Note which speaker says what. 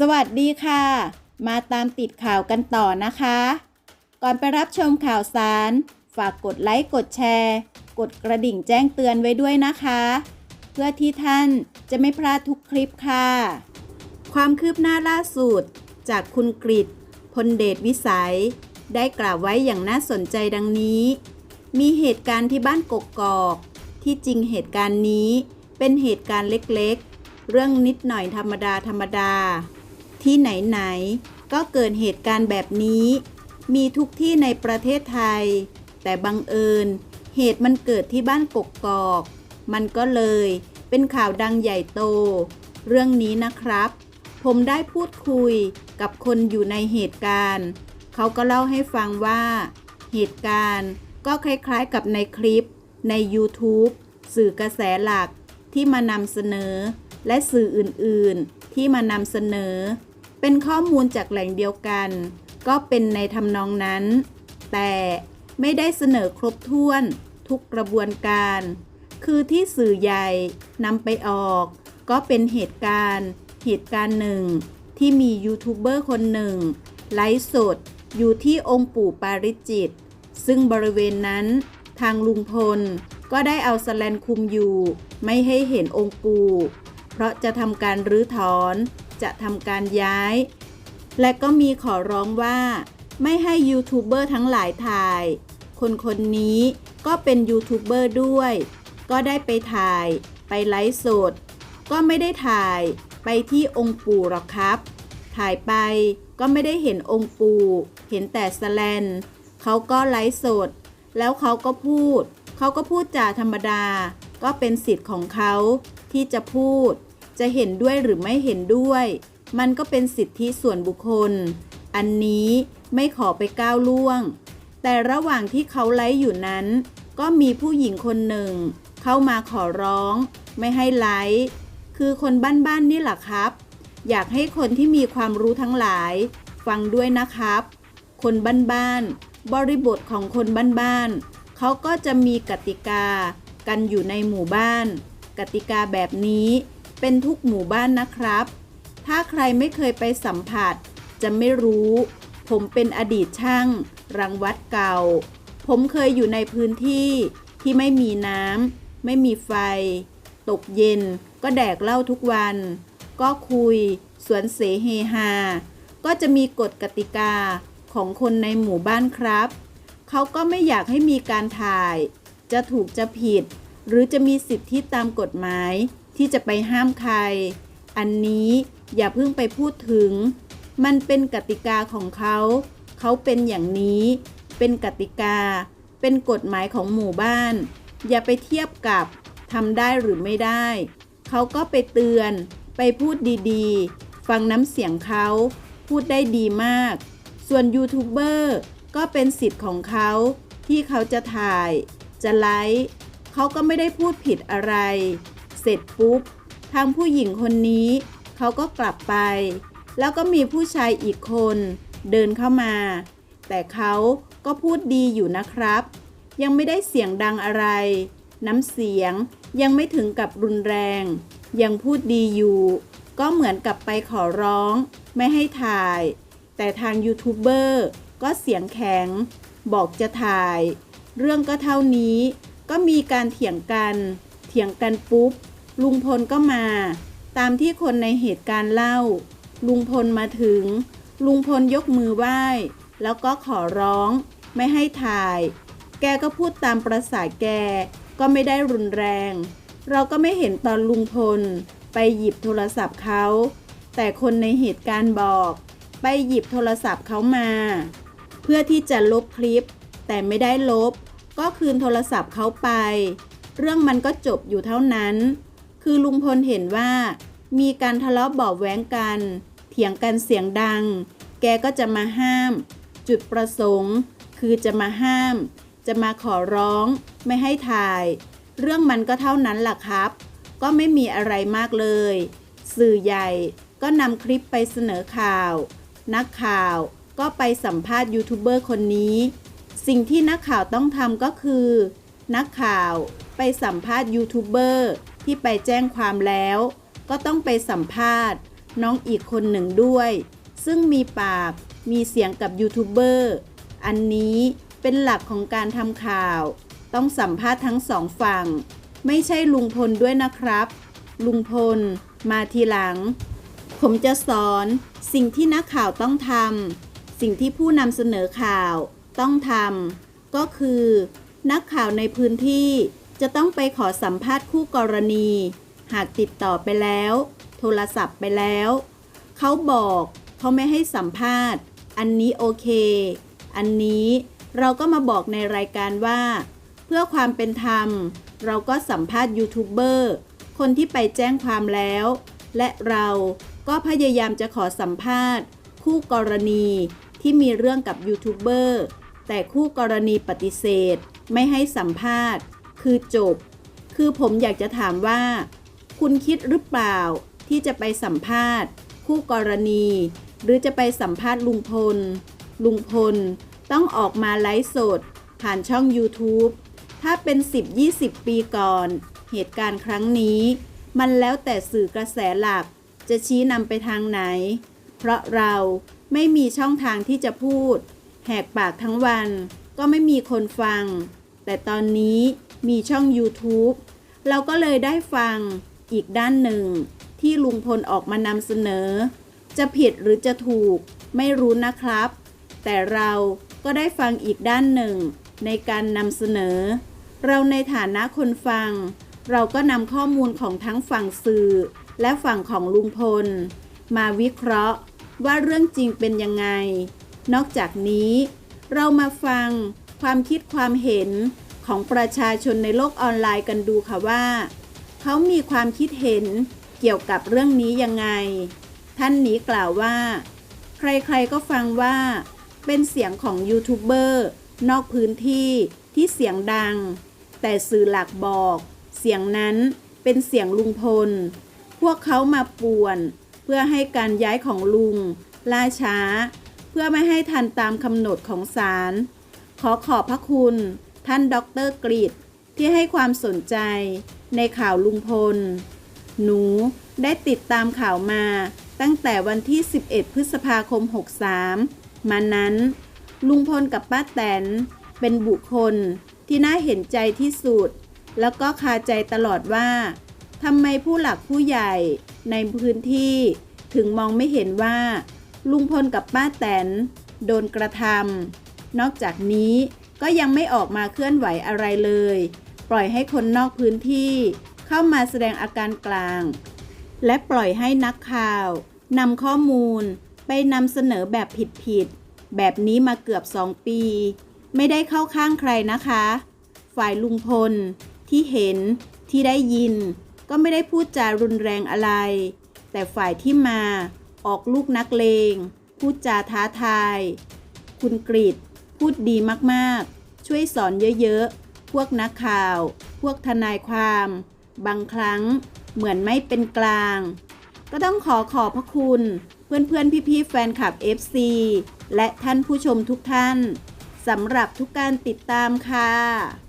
Speaker 1: สวัสดีค่ะ มาตามติดข่าวกันต่อนะคะ ก่อนไปรับชมข่าวสาร ฝากกดไลค์กดแชร์ กดกระดิ่งแจ้งเตือนไว้ด้วยนะคะ เพื่อที่ท่านจะไม่พลาดทุกคลิปค่ะ ความคืบหน้าล่าสุด จากคุณกริตพลเดชวิสัย ได้กล่าวไว้อย่างน่าสนใจดังนี้ มีเหตุการณ์ที่บ้านกกกอก ที่จริงเหตุการณ์นี้เป็นเหตุการณ์เล็กๆ เรื่องนิดหน่อยธรรมดาธรรมดา ที่ไหนๆก็เกิดเหตุการณ์แบบนี้ มีทุกที่ในประเทศไทย แต่บังเอิญ เหตุมันเกิดที่บ้านกกกอก มันก็เลยเป็นข่าวดังใหญ่โต เรื่องนี้นะครับ ผมได้พูดคุยกับคนอยู่ในเหตุการณ์ เขาก็เล่าให้ฟังว่า เหตุการณ์ก็คล้ายๆกับในคลิปใน YouTube สื่อกระแสหลักที่มานำเสนอ และสื่ออื่นๆที่มานำเสนอ เป็นข้อมูลจากแหล่งเดียวกัน ก็เป็นในทำนองนั้น แต่ไม่ได้เสนอครบถ้วนทุกกระบวนการ คือที่สื่อใหญ่นำไปออก ก็เป็นเหตุการณ์ เหตุการณ์หนึ่ง ที่มียูทูบเบอร์คนหนึ่ง ไลฟ์สดอยู่ที่องค์ปู่ปาริจิต ซึ่งบริเวณนั้นทางลุงพล ก็ได้เอาสแลนคุมอยู่ ไม่ให้เห็นองค์ปู่ เพราะจะทำการรื้อถอน จะทำการย้าย และก็มีขอร้องว่า ไม่ให้ยูทูบเบอร์ทั้งหลายถ่าย คนคนนี้ก็เป็นยูทูบเบอร์ด้วย ก็ได้ไปถ่าย ไปไลฟ์สด ก็ไม่ได้ถ่ายไปที่องค์ปู่หรอกครับ ถ่ายไปก็ไม่ได้เห็นองค์ปู่ เห็นแต่สแลนเขาก็ไลฟ์สด แล้วเขาก็พูด เขาก็พูดจาธรรมดา ก็เป็นสิทธิ์ของเขาที่จะพูด จะเห็นด้วยหรือไม่เห็นด้วย มันก็เป็นสิทธิส่วนบุคคล อันนี้ไม่ขอไปก้าวล่วง แต่ระหว่างที่เขาไลฟ์อยู่นั้น ก็มีผู้หญิงคนหนึ่ง เข้ามาขอร้อง ไม่ให้ไลฟ์คือคนบ้านๆนี่แหละครับ อยากให้คนที่มีความรู้ทั้งหลาย ฟังด้วยนะครับ คนบ้านๆบริบทของคนบ้านๆเขาก็จะมีกติกา กันอยู่ในหมู่บ้าน กติกาแบบนี้ เป็นทุกหมู่บ้านนะครับ ถ้าใครไม่เคยไปสัมผัส จะไม่รู้ ผมเป็นอดีตช่าง รังวัดเก่า ผมเคยอยู่ในพื้นที่ที่ไม่มีน้ำไม่มีไฟ ตกเย็นก็แดกเหล้าทุกวัน ก็คุย สวนเสเฮฮา ก็จะมีกฎกติกาของคนในหมู่บ้านครับ เขาก็ไม่อยากให้มีการถ่าย จะถูกจะผิด หรือจะมีสิทธิตามกฎหมาย ที่จะไปห้ามใคร อันนี้อย่าเพิ่งไปพูดถึง มันเป็นกติกาของเขา เขาเป็นอย่างนี้ เป็นกติกา เป็นกฎหมายของหมู่บ้าน อย่าไปเทียบกับทำได้หรือไม่ได้ เขาก็ไปเตือน ไปพูดดีๆ ฟังน้ำเสียงเขา พูดได้ดีมาก ส่วนยูทูบเบอร์ก็เป็นสิทธิ์ของเขา ที่เขาจะถ่าย จะไลฟ์เขาก็ไม่ได้พูดผิดอะไร เสร็จปุ๊บทางผู้หญิงคนนี้เขาก็กลับไป แล้วก็มีผู้ชายอีกคนเดินเข้ามา แต่เขาก็พูดดีอยู่นะครับ ยังไม่ได้เสียงดังอะไร น้ำเสียงยังไม่ถึงกับรุนแรง ยังพูดดีอยู่ ก็เหมือนกับไปขอร้อง ไม่ให้ถ่าย แต่ทางยูทูบเบอร์ก็เสียงแข็ง บอกจะถ่าย เรื่องก็เท่านี้ ก็มีการเถียงกัน เถียงกันปุ๊บ ลุงพลก็มา ตามที่คนในเหตุการณ์เล่า ลุงพลมาถึง ลุงพลยกมือไหว้ แล้วก็ขอร้อง ไม่ให้ถ่าย แกก็พูดตามประสาแกก็ไม่ได้รุนแรง เราก็ไม่เห็นตอนลุงพล ไปหยิบโทรศัพท์เขา แต่คนในเหตุการณ์บอก ไปหยิบโทรศัพท์เขามา เพื่อที่จะลบคลิป แต่ไม่ได้ลบ ก็คืนโทรศัพท์เขาไป เรื่องมันก็จบอยู่เท่านั้น คือลุงพลเห็นว่า มีการทะเลาะเบาะแว้งกัน เถียงกันเสียงดัง แกก็จะมาห้าม จุดประสงค์ คือจะมาห้าม จะมาขอร้อง ไม่ให้ถ่าย เรื่องมันก็เท่านั้นล่ะครับ ก็ไม่มีอะไรมากเลย สื่อใหญ่ก็นำคลิปไปเสนอข่าว นักข่าวก็ไปสัมภาษณ์ยูทูบเบอร์คนนี้ สิ่งที่นักข่าวต้องทำก็คือ นักข่าวไปสัมภาษณ์ยูทูบเบอร์ ที่ไปแจ้งความแล้ว ก็ต้องไปสัมภาษณ์ น้องอีกคนหนึ่งด้วย ซึ่งมีปากมีเสียงกับยูทูบเบอร์อันนี้เป็นหลักของการทำข่าว ต้องสัมภาษณ์ทั้งสองฝั่ง ไม่ใช่ลุงพลด้วยนะครับ ลุงพลมาทีหลัง ผมจะสอนสิ่งที่นักข่าวต้องทำสิ่งที่ผู้นำเสนอข่าวต้องทำก็คือ นักข่าวในพื้นที่ จะต้องไปขอสัมภาษณ์คู่กรณี หากติดต่อไปแล้ว โทรศัพท์ไปแล้ว เขาบอกเขาไม่ให้สัมภาษณ์ อันนี้โอเค อันนี้เราก็มาบอกในรายการว่า เพื่อความเป็นธรรม เราก็สัมภาษณ์ยูทูบเบอร์คนที่ไปแจ้งความแล้ว และเราก็พยายามจะขอสัมภาษณ์ คู่กรณีที่มีเรื่องกับยูทูบเบอร์แต่คู่กรณีปฏิเสธ ไม่ให้สัมภาษณ์ คือจบ คือผมอยากจะถามว่า คุณคิดหรือเปล่า ที่จะไปสัมภาษณ์ คู่กรณี หรือจะไปสัมภาษณ์ลุงพล ลุงพล ต้องออกมาไลฟ์สด ผ่านช่อง YouTube ถ้าเป็น 10-20 ปีก่อน เหตุการณ์ครั้งนี้ มันแล้วแต่สื่อกระแสหลัก จะชี้นำไปทางไหน เพราะเราไม่มีช่องทางที่จะพูด แหกปากทั้งวัน ก็ไม่มีคนฟัง แต่ตอนนี้มีช่อง YouTube เราก็เลยได้ฟังอีกด้านหนึ่ง ที่ลุงพลออกมานำเสนอ จะผิดหรือจะถูกไม่รู้นะครับ แต่เราก็ได้ฟังอีกด้านหนึ่ง ในการนำเสนอ เราในฐานะคนฟัง เราก็นำข้อมูลของทั้งฝั่งสื่อ และฝั่งของลุงพล มาวิเคราะห์ว่าเรื่องจริงเป็นยังไง นอกจากนี้ เรามาฟัง ความคิดความเห็นของประชาชนในโลกออนไลน์กันดูค่ะว่า เขามีความคิดเห็นเกี่ยวกับเรื่องนี้ยังไง ท่านนี้กล่าวว่า ใครๆก็ฟังว่า เป็นเสียงของยูทูบเบอร์นอกพื้นที่ที่เสียงดัง แต่สื่อหลักบอก เสียงนั้นเป็นเสียงลุงพล พวกเขามาป่วน เพื่อให้การย้ายของลุง ล่าช้า เพื่อไม่ให้ทันตามกำหนดของศาล ขอขอบพระคุณ ท่านด็อกเตอร์กรีดที่ให้ความสนใจในข่าวลุงพล หนูได้ติดตามข่าวมาตั้งแต่วันที่ 11 พฤษภาคม 63 มานั้น ลุงพลกับป้าแตน เป็นบุคคลที่น่าเห็นใจที่สุด แล้วก็คาใจตลอดว่าทำไมผู้หลักผู้ใหญ่ในพื้นที่ถึงมองไม่เห็นว่า ลุงพลกับป้าแตน โดนกระทำ นอกจากนี้ก็ยังไม่ออกมาเคลื่อนไหวอะไรเลย ปล่อยให้คนนอกพื้นที่เข้ามาแสดงอาการกลาง และปล่อยให้นักข่าวนำข้อมูลไปนำเสนอแบบผิดๆ แบบนี้มาเกือบสองปี ไม่ได้เข้าข้างใครนะคะ ฝ่ายลุงพล ที่เห็นที่ได้ยิน ก็ไม่ได้พูดจารุนแรงอะไร แต่ฝ่ายที่มาออกลูกนักเลง พูดจาท้าทาย คุณกริด พูดดีมากๆ ช่วยสอนเยอะๆ พวกนักข่าว พวกทนายความ บางครั้งเหมือนไม่เป็นกลาง ก็ต้องขอขอบพระคุณ เพื่อนๆ พี่ๆ แฟนคลับ FC และท่านผู้ชมทุกท่านสำหรับทุกการติดตามค่ะ